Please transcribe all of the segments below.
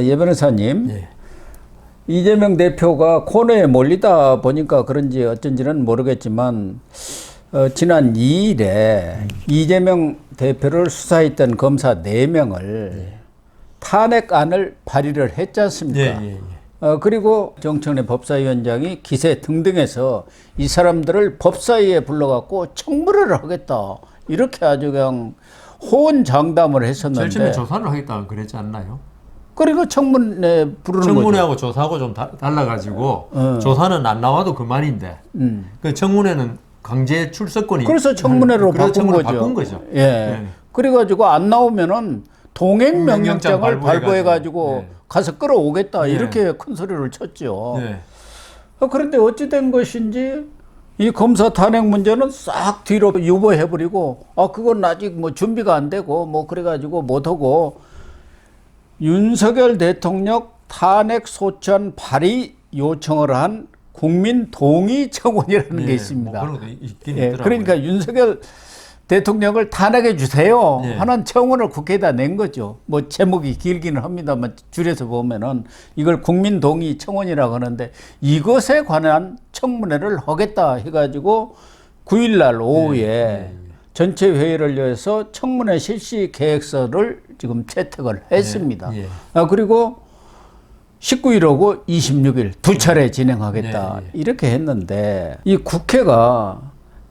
예 변호사님, 예. 이재명 대표가 코너에 몰리다 보니까 그런지 어쩐지는 모르겠지만 어, 지난 2일에 이재명 대표를 수사했던 검사 4명을 탄핵안을 발의를 했지 않습니까? 예, 예, 예. 어, 그리고 정청래 법사위원장이 기세 등등해서 이 사람들을 법사위에 불러갖고 청문회를 하겠다. 이렇게 아주 그냥 호언장담을 했었는데. 제일 처음에 조사를 하겠다고 그랬지 않나요? 그리고 청문회 부르는 거죠. 청문회하고 조사하고 좀 다, 달라가지고 어. 조사는 안 나와도 그만인데 음. 그 청문회는 강제 출석권이 그래서 청문회로 그래서 바꾼 청문회 거죠. 바꾼 거죠. 예. 예. 그래가지고 안 나오면은 동행 명령장을 명령장 발부해 가지고 예. 가서 끌어오겠다 예. 이렇게 큰 소리를 쳤죠. 예. 어, 그런데 어찌 된 것인지 이 검사 탄핵 문제는 싹 뒤로 유보해버리고 아 그건 아직 뭐 준비가 안 되고 뭐 그래가지고 못하고 윤석열 대통령 탄핵 소천 발의 요청을 한 국민 동의 청원이라는 게 예, 있습니다. 뭐 예. 그러니까 윤석열 대통령을 탄핵해 주세요 예. 하는 청원을 국회에다 낸 거죠. 뭐 제목이 길기는 합니다만 줄여서 보면은 이걸 국민 동의 청원이라고 하는데 이것에 관한 청문회를 하겠다 해가지고 9일날 오후에 예, 전체 회의를 열어서 청문회 실시 계획서를 지금 채택을 했습니다. 예. 아, 그리고 19일하고 26일 두 차례 진행하겠다 예, 예. 이렇게 했는데 이 국회가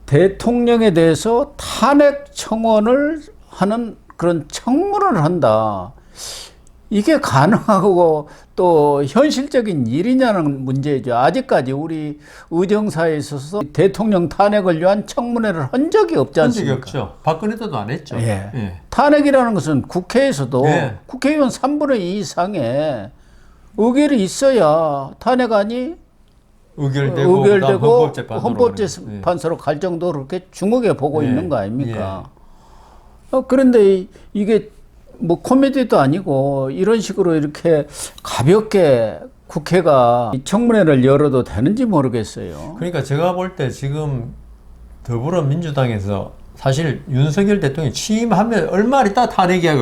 대통령에 대해서 탄핵 청원을 하는 그런 청문을 한다. 이게 가능하고 또 현실적인 일이냐는 문제죠. 아직까지 우리 의정사에 있어서 대통령 탄핵을 위한 청문회를 한 적이 없지 한 적이 않습니까? 없죠. 박근혜 때도 안 했죠. 예. 탄핵이라는 것은 국회에서도 예. 국회의원 3분의 2 이상의 의결이 있어야 탄핵안이 의결되고, 그다음 의결되고 헌법재판소로 헌법재판소로 갈 정도로 그렇게 중하게 보고 예. 있는 거 아닙니까? 어, 그런데 이- 이게 뭐 코미디도 아니고 이런 식으로 이렇게 가볍게 국회가 이 청문회를 열어도 되는지 모르겠어요. 그러니까 제가 볼 때 지금 더불어민주당에서 사실 윤석열 대통령이 취임하면 얼마 있다 탄핵 이야기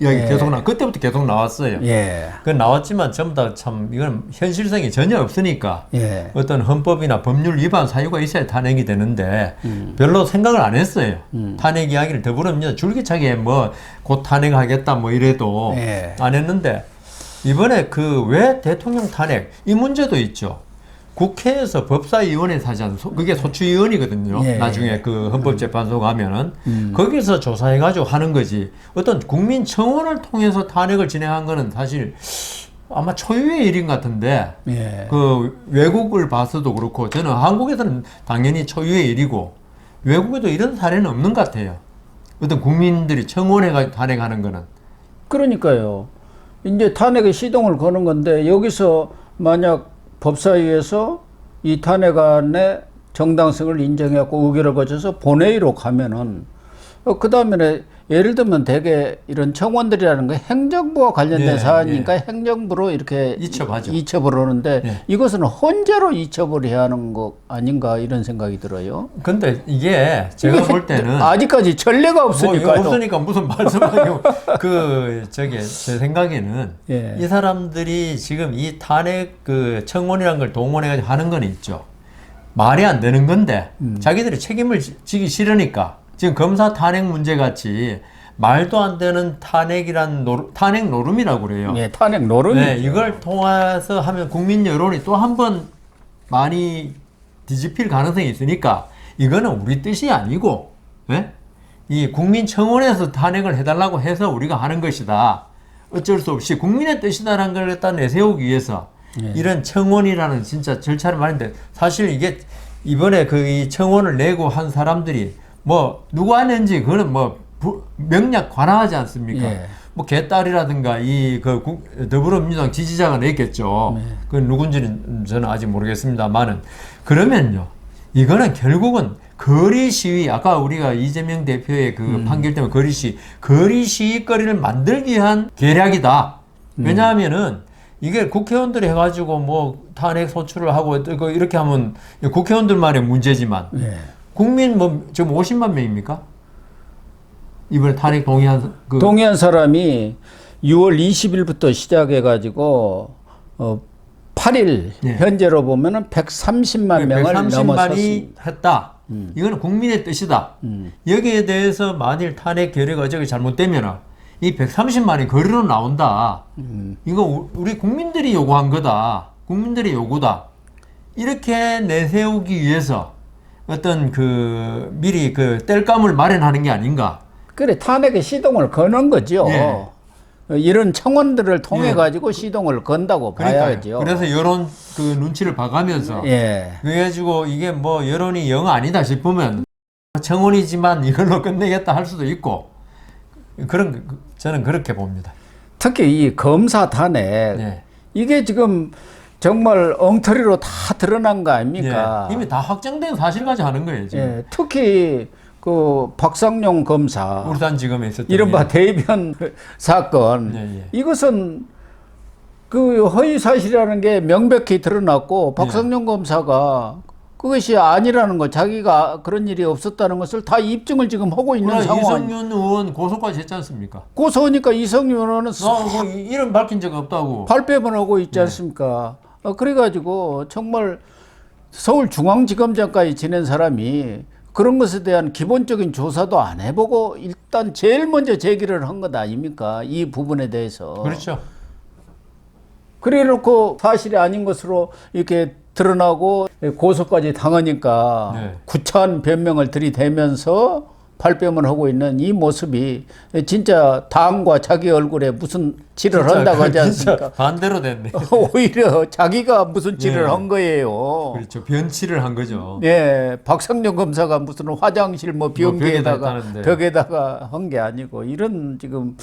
이야기 예. 계속 나 그때부터 계속 나왔어요. 예. 그 나왔지만 전부 다 참 이건 현실성이 전혀 없으니까 예. 어떤 헌법이나 법률 위반 사유가 있어야 탄핵이 되는데 음. 별로 생각을 안 했어요. 탄핵 이야기를 더불어민주당 줄기차게 뭐 곧 탄핵하겠다 뭐 이래도 예. 안 했는데 이번에 그 왜 대통령 탄핵 이 문제도 있죠. 국회에서 법사위원회 소- 그게 소추위원이거든요. 예, 나중에 그 헌법재판소 가면은 거기서 조사해가지고 하는 거지. 어떤 국민 청원을 통해서 탄핵을 진행한 거는 사실 아마 초유의 일인 것 같은데 예. 그 외국을 봐서도 그렇고 저는 한국에서는 당연히 초유의 일이고 외국에도 이런 사례는 없는 것 같아요. 어떤 국민들이 청원해가지고 탄핵하는 거는 그러니까요. 이제 탄핵에 시동을 거는 건데 여기서 만약 법사위에서 이 탄핵안의 정당성을 인정해갖고 의결을 거쳐서 본회의로 가면은 어, 그 다음에 예를 들면 대개 이런 청원들이라는 게 행정부와 관련된 예, 사안이니까 행정부로 이렇게 이첩하죠. 이첩을 하는데 예. 이것은 헌재로 이첩을 해야 하는 거 아닌가 이런 생각이 들어요. 근데 이게 제가 볼 때는 아직까지 전례가 뭐 없으니까요. 이거 없으니까 무슨 말씀하냐고 그 저기 제 생각에는 예. 이 사람들이 지금 이 탄핵 그 청원이라는 걸 동원해 가지고 하는 건 있죠. 말이 안 되는 건데 음. 자기들이 책임을 지- 지기 싫으니까 지금 검사 탄핵 문제 같이 말도 안 되는 탄핵이란 노, 탄핵 노름이라고 그래요. 예, 탄핵 노름이 네, 이걸 통해서 하면 국민 여론이 또 한 번 많이 뒤집힐 가능성이 있으니까 이거는 우리 뜻이 아니고 예? 이 국민 청원에서 탄핵을 해달라고 해서 우리가 하는 것이다. 어쩔 수 없이 국민의 뜻이다라는 걸 갖다 내세우기 위해서 이런 청원이라는 진짜 절차를 말인데 사실 이게 이번에 그 이 청원을 내고 한 사람들이 뭐 누가 냈는지 그거는 뭐 부- 명략 관하하지 않습니까? 예. 뭐 개딸이라든가 이 그 더불어민주당 지지자가 냈겠죠. 네. 그 누군지는 저는 아직 모르겠습니다만은 그러면요. 이거는 결국은 거리 시위 아까 우리가 이재명 대표의 그 음. 판결 때문에 거리 시위 거리 시위거리를 만들기 위한 계략이다. 음. 왜냐하면은 이게 국회의원들이 해가지고 뭐 탄핵 소추를 하고 그 이렇게 하면 국회의원들만의 문제지만 예. 국민 뭐 지금 50만 명입니까? 이번에 탄핵 동의한 그 동의한 사람이 6월 20일부터 시작해 가지고 어 8일 예. 현재로 보면은 130만 명을 130만이 넘어섰습니다. 했다. 이거는 국민의 뜻이다. 음. 여기에 대해서 만일 탄핵 결의가 저기 잘못되면 이 130만이 거리로 나온다. 음. 이거 우- 우리 국민들이 요구한 거다. 국민들의 요구다. 이렇게 내세우기 위해서 어떤 그 미리 그 뗄감을 마련하는 게 아닌가. 그래 탄핵의 시동을 거는 거죠. 예. 어, 이런 청원들을 통해 예. 가지고 시동을 건다고. 봐야죠. 그래서 여론 그 눈치를 봐가면서 예. 그래가지고 이게 뭐 여론이 영 아니다 싶으면 청원이지만 이걸로 끝내겠다 할 수도 있고 그런 그- 저는 그렇게 봅니다. 특히 이 검사 탄핵 네. 이게 지금 정말 엉터리로 다 드러난 거 아닙니까? 예, 이미 다 확정된 사실까지 하는 거예요 지금. 예, 특히 그 박상용 검사 울산지검에 있었던 이른바 일. 대변 사건 예, 예. 이것은 그 허위 사실이라는 게 명백히 드러났고 박상용 검사가 그것이 아니라는 거 자기가 그런 일이 없었다는 것을 다 입증을 지금 하고 있는 상황. 이성윤 의원 고소까지 했지 않습니까? 고소하니까 이성윤 의원은 나뭐 이름 밝힌 적 없다고. 발뺌을 하고 있지 않습니까? 어, 그래가지고 정말 서울중앙지검장까지 지낸 사람이 그런 것에 대한 기본적인 조사도 안 해보고 일단 제일 먼저 제기를 한 것 아닙니까? 이 부분에 대해서. 그렇죠. 그래 놓고 사실이 아닌 것으로 이렇게 드러나고 고소까지 당하니까 네. 구차한 변명을 들이대면서 발뺌을 하고 있는 이 모습이 진짜 당과 자기 얼굴에 무슨 질을 한다고 하지 않습니까? 반대로 됐네. 오히려 자기가 무슨 질을 예. 한 거예요. 그렇죠. 변치를 한 거죠. 예, 박상용 검사가 무슨 화장실 뭐 변기에다가 했다는데. 벽에다가 한 게 아니고 이런 지금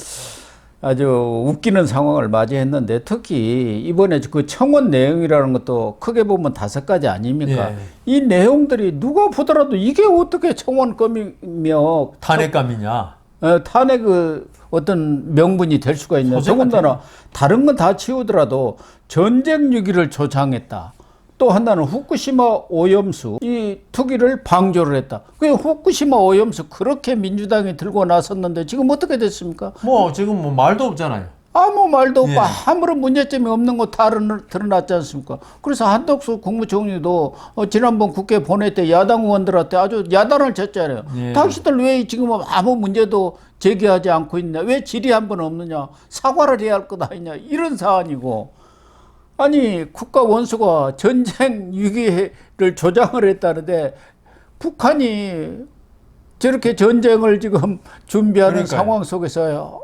아주 웃기는 상황을 맞이했는데 특히 이번에 그 청원 내용이라는 것도 크게 보면 다섯 가지 아닙니까? 예. 이 내용들이 누가 보더라도 이게 어떻게 청원권이며 탄핵감이냐. 어, 탄핵 그 어떤 명분이 될 수가 있냐. 소재가 더군다나 다른 건 다 치우더라도 전쟁 유기를 조장했다. 또 하나는 후쿠시마 오염수 이 투기를 방조를 했다. 그 후쿠시마 오염수 그렇게 민주당이 들고 나섰는데 지금 어떻게 됐습니까? 뭐 지금 뭐 말도 없잖아요. 아무 말도 없고 예. 아무런 문제점이 없는 거 다 드러났지 않습니까? 그래서 한덕수 국무총리도 어, 지난번 국회 보낼 때 야당 의원들한테 아주 야단을 쳤잖아요. 예. 당신들 왜 지금 아무 문제도 제기하지 않고 있냐? 왜 질의 한 번 없느냐? 사과를 해야 할 것 아니냐? 이런 사안이고 아니 국가 원수가 전쟁 위기를 조장을 했다는데 북한이 저렇게 전쟁을 지금 준비하는 그러니까요. 상황 속에서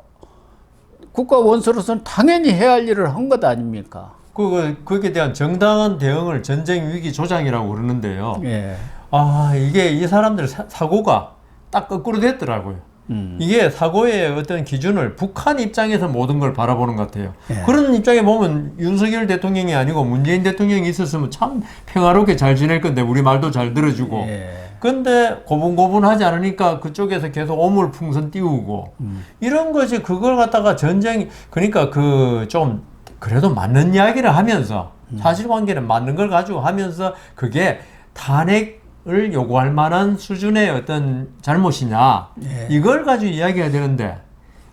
국가 원수로서는 당연히 해야 할 일을 한 것 아닙니까? 그 거기에 대한 정당한 대응을 전쟁 위기 조장이라고 그러는데요. 예. 아 이게 이 사람들 사, 사고가 딱 거꾸로 됐더라고요. 음. 이게 사고의 어떤 기준을 북한 입장에서 모든 걸 바라보는 것 같아요. 예. 그런 입장에 보면 윤석열 대통령이 아니고 문재인 대통령이 있었으면 참 평화롭게 잘 지낼 건데 우리 말도 잘 들어주고. 예. 근데 고분고분하지 않으니까 그쪽에서 계속 오물풍선 띄우고 음. 이런 것이 그걸 갖다가 전쟁 그러니까 그 좀 그래도 맞는 이야기를 하면서 음. 사실관계는 맞는 걸 가지고 하면서 그게 탄핵 을 요구할 만한 수준의 어떤 잘못이냐 예. 이걸 가지고 이야기해야 되는데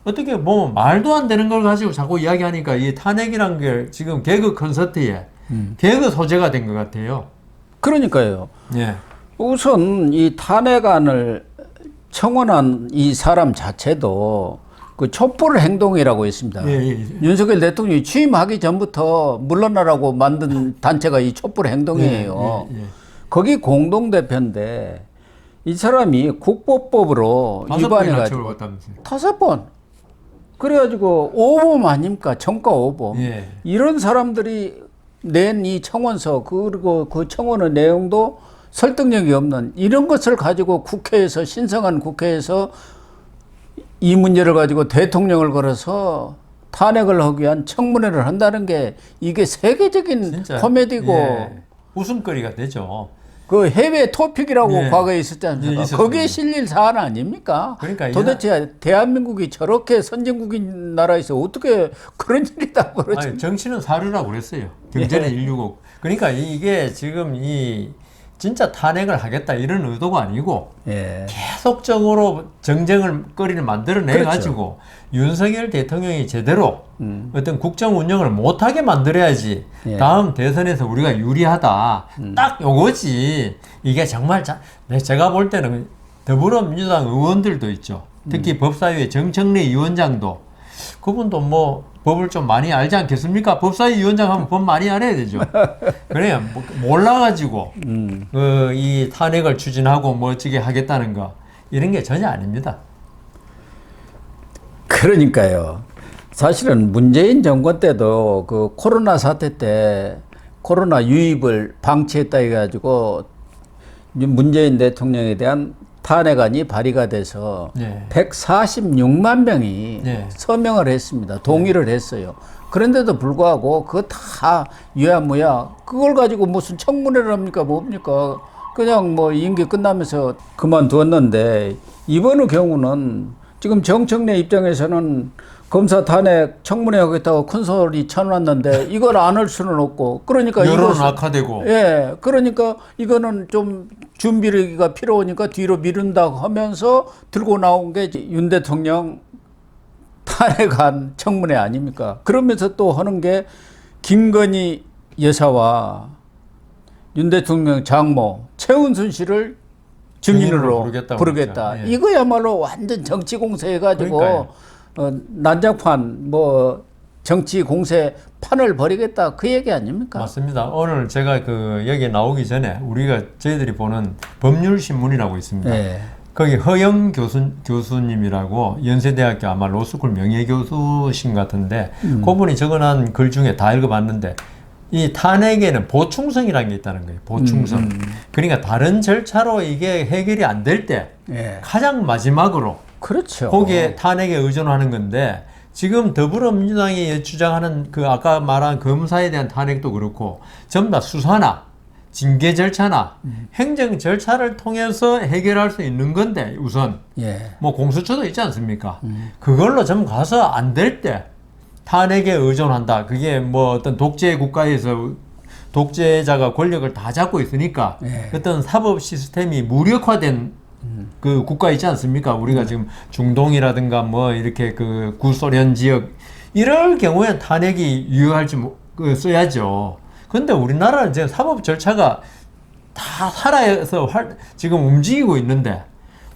어떻게 보면 말도 안 되는 걸 가지고 자꾸 이야기하니까 이 탄핵이란 게 지금 개그 콘서트에 음. 개그 소재가 된 것 같아요. 그러니까요. 예. 우선 이 탄핵안을 청원한 이 사람 자체도 그 촛불 행동이라고 있습니다. 예, 예. 윤석열 대통령이 취임하기 전부터 물러나라고 만든 단체가 이 촛불 행동이에요. 예, 예, 예. 거기 공동대표인데 이 사람이 국보법으로 위반해가지고. 다섯 번 그래가지고 오범 아닙니까 정가 오범 예. 이런 사람들이 낸 이 청원서 그리고 그 청원의 내용도 설득력이 없는 이런 것을 가지고 국회에서 신성한 국회에서 이 문제를 가지고 대통령을 걸어서 탄핵을 하기 위한 청문회를 한다는 게 이게 세계적인 진짜 코미디고 예, 웃음거리가 되죠. 그 해외 토픽이라고 예. 과거에 있었지 않습니까? 예. 거기에 실릴 사안 아닙니까? 그러니까 이 도대체 대한민국이 저렇게 선진국인 나라에서 어떻게 그런 일이 다 벌어지? 정치는 사료라고 그랬어요. 경제는 인류고. 그러니까 이- 이게 지금 이 진짜 탄핵을 하겠다 이런 의도가 아니고 예. 계속적으로 정쟁을 거리를 만들어내 그렇죠. 가지고 윤석열 대통령이 제대로 음. 어떤 국정 운영을 못하게 만들어야지 예. 음. 다음 대선에서 우리가 유리하다 딱 요거지 이게 정말 자, 네, 제가 볼 때는 더불어민주당 의원들도 있죠 특히 음. 법사위의 정청래 위원장도 그분도 뭐 법을 좀 많이 알지 않겠습니까 법사위 위원장 하면 법 많이 알아야 되죠 그래야 뭐 몰라가지고 음. 그이 탄핵을 추진하고 뭐 어찌게 하겠다는 거 이런 게 전혀 아닙니다. 그러니까요. 사실은 문재인 정권 때도 그 코로나 사태 때 코로나 유입을 방치했다 해가지고 문재인 대통령에 대한 탄핵안이 발의가 돼서 네. 146만 명이 네. 서명을 했습니다. 동의를 했어요. 그런데도 불구하고 그거 다 유야무야 그걸 가지고 무슨 청문회를 합니까 뭡니까 그냥 뭐 임기 끝나면서 그만두었는데 이번의 경우는 지금 정청래 입장에서는 검사 탄핵 청문회 하겠다고 큰 소리 쳐놨는데 이걸 안 할 수는 없고 그러니까 이것은- 악화되고 예, 그러니까 이거는 좀 준비가 필요하니까 뒤로 미룬다고 하면서 들고 나온 게 윤 대통령 탄핵안 청문회 아닙니까? 그러면서 또 하는 게 김건희 여사와 윤 대통령 장모 최은순 씨를 증인으로 부르겠다. 그랬죠. 예. 이거야말로 완전 정치 공세 해가지고 그러니까요. 어, 난장판 뭐 정치 공세 판을 벌이겠다 그 얘기 아닙니까? 맞습니다. 오늘 제가 그 여기 나오기 전에 우리가 저희들이 보는 법률 신문이라고 있습니다. 예. 거기 허영 교수, 교수님이라고 연세대학교 아마 로스쿨 명예교수신 같은데 음. 그분이 적어놓은 글 중에 다 읽어봤는데 이 탄핵에는 보충성이라는 게 있다는 거예요. 보충성. 음, 그러니까 다른 절차로 이게 해결이 안 될때 예. 가장 마지막으로 그렇죠. 거기에 탄핵에 의존하는 건데 지금 더불어민주당이 주장하는 그 아까 말한 검사에 대한 탄핵도 그렇고 전부 다 수사나 징계 절차나 행정 절차를 통해서 해결할 수 있는 건데 우선 예. 뭐 공수처도 있지 않습니까? 그걸로 좀 가서 안 될 때 탄핵에 의존한다. 그게 뭐 어떤 독재 국가에서 독재자가 권력을 다 잡고 있으니까 예. 어떤 사법 시스템이 무력화된 그 국가 있지 않습니까? 우리가 지금 중동이라든가 뭐 이렇게 그 구소련 지역 이럴 경우에 탄핵이 유효할지 뭐, 그 써야죠. 근데 우리나라는 지금 사법 절차가 다 살아서 활, 지금 움직이고 있는데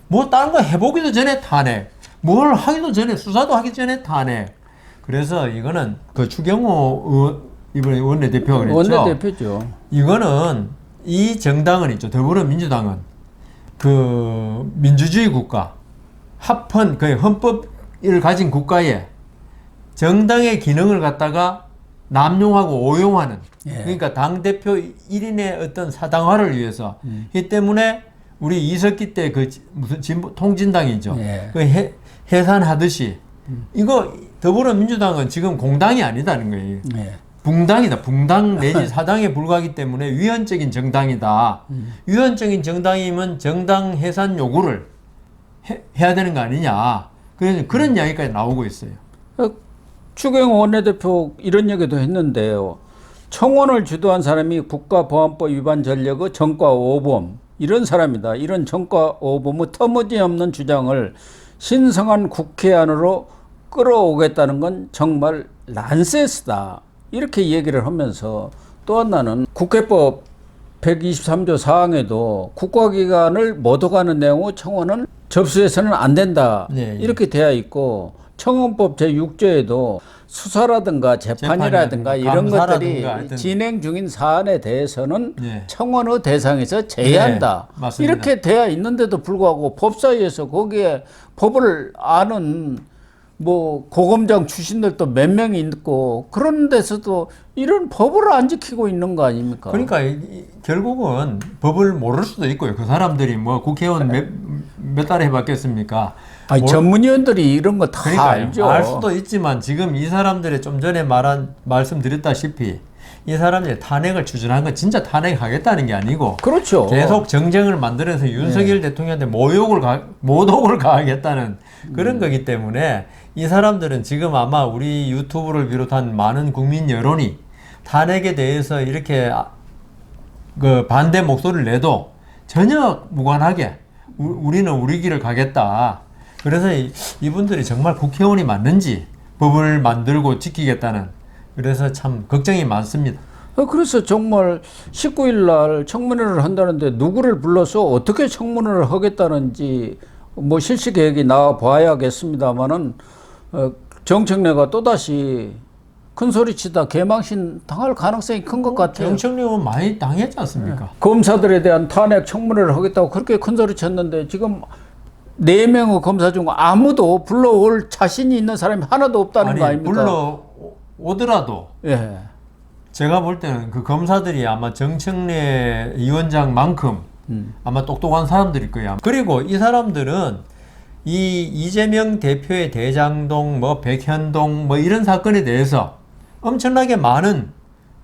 뭐 다른 거 해보기도 전에 탄핵, 뭘 하기도 전에 수사도 하기 전에 탄핵. 그래서 이거는 그 추경호 의원, 이번에 원내대표가 그랬죠. 원내대표죠. 이거는 이 정당은 있죠. 더불어민주당은 그 민주주의 국가, 합헌 그 헌법을 가진 국가에 정당의 기능을 갖다가 남용하고 오용하는 예. 그러니까 당 대표 1인의 어떤 사당화를 위해서 음. 이 때문에 우리 이석기 때 그 무슨 진보 통진당이죠. 예. 그 해, 해산하듯이 이거 더불어민주당은 지금 공당이 아니다는 거예요. 예. 붕당이다. 붕당 내지 사당에 불과하기 때문에 위헌적인 정당이다. 위헌적인 정당이면 정당 해산 요구를 해, 해야 되는 거 아니냐. 그래서 그런 이야기까지 나오고 있어요. 어, 추경호 원내대표 이런 얘기도 했는데요. 청원을 주도한 사람이 국가보안법 위반 전력의 정과 오범 이런 사람이다. 이런 정과 오범의 터무니없는 주장을 신성한 국회안으로 끌어오겠다는 건 정말 란센스다. 이렇게 얘기를 하면서 또 하나는 국회법 123조 사항에도 국가기관을 모독하는 내용의 청원은 접수해서는 안 된다. 네, 예. 이렇게 되어 있고 청원법 제6조에도 수사라든가 재판이라든가 이런 것들이. 진행 중인 사안에 대해서는 네. 청원의 대상에서 제외한다. 네. 이렇게 되어 있는데도 불구하고 법사위에서 거기에 법을 아는 뭐 고검장 출신들도 몇 명이 있고 그런 데서도 이런 법을 안 지키고 있는 거 아닙니까? 그러니까 이- 이- 결국은 법을 모를 수도 있고요. 그 사람들이 뭐 국회의원 몇, 몇 달에 해봤겠습니까? 아니, 뭘- 전문위원들이 이런 거 다 알죠. 알 수도 있지만 지금 이 사람들이 좀 전에 말한 말씀드렸다시피 이 사람들이 탄핵을 추진한 건 진짜 탄핵하겠다는 게 아니고 그렇죠. 계속 정쟁을 만들어서 윤석열 대통령한테 모욕을 가, 모독을 가하겠다는 그런 거기 때문에 이 사람들은 지금 아마 우리 유튜브를 비롯한 많은 국민 여론이 탄핵에 대해서 이렇게 아- 그 반대 목소리를 내도 전혀 무관하게 우- 우리는 우리 길을 가겠다. 그래서 이, 이분들이 정말 국회의원이 맞는지 법을 만들고 지키겠다는 그래서 참 걱정이 많습니다. 어, 그래서 정말 19일 날 청문회를 한다는데 누구를 불러서 어떻게 청문회를 하겠다는지 뭐 실시 계획이 나와 봐야겠습니다만은 어, 정청래가 또다시 큰 소리 치다 개망신 당할 가능성이 큰 것 같아요. 정청래는 많이 당했지 않습니까? 검사들에 대한 탄핵 청문회를 하겠다고 그렇게 큰 소리 쳤는데 지금 네 명의 검사 중 아무도 불러올 자신이 있는 사람이 하나도 없다는 아니 거 아닙니까? 불러 오더라도 예. 제가 볼 때는 그 검사들이 아마 정청래 위원장만큼 음. 아마 똑똑한 사람들일 거야. 그리고 이 사람들은 이 이재명 대표의 대장동, 뭐 백현동, 뭐 이런 사건에 대해서 엄청나게 많은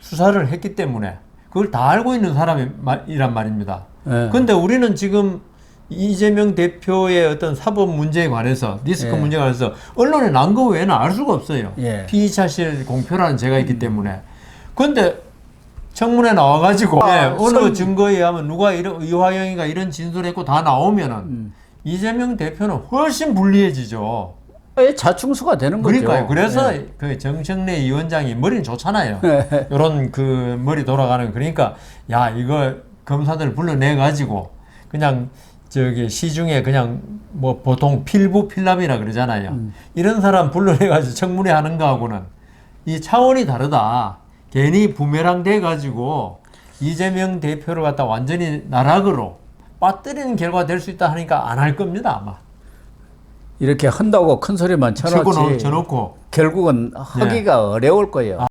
수사를 했기 때문에 그걸 다 알고 있는 사람이란 말입니다. 예. 근데 우리는 지금 이재명 대표의 어떤 사법 문제에 관해서 리스크 예. 문제에 관해서 언론에 난 거 외에는 알 수가 없어요. 예. 피의사실 공표라는 제가 있기 때문에. 근데 청문회 나와가지고 아, 예, 어느 설- 증거에 의하면 누가 이런 이화영이가 이런 진술했고 다 나오면은 음. 이재명 대표는 훨씬 불리해지죠. 예, 자충수가 되는 거죠. 그러니까요. 그래서 예. 그 정청래 위원장이 머리는 좋잖아요. 예. 이런 그 머리 돌아가는 거. 그러니까 야 이거 검사들 불러내 가지고 그냥 저기 시중에 그냥 뭐 보통 필부 필람이라 그러잖아요. 이런 사람 불러내 가지고 청문회 하는 거하고는 이 차원이 다르다. 괜히 부메랑 돼 가지고 이재명 대표를 갖다 완전히 나락으로 빠뜨리는 결과가 될수 있다 하니까 안 할 겁니다 아마. 이렇게 한다고 큰 소리만 쳐놓지 쳐놓고 결국은 하기가 어려울 거예요.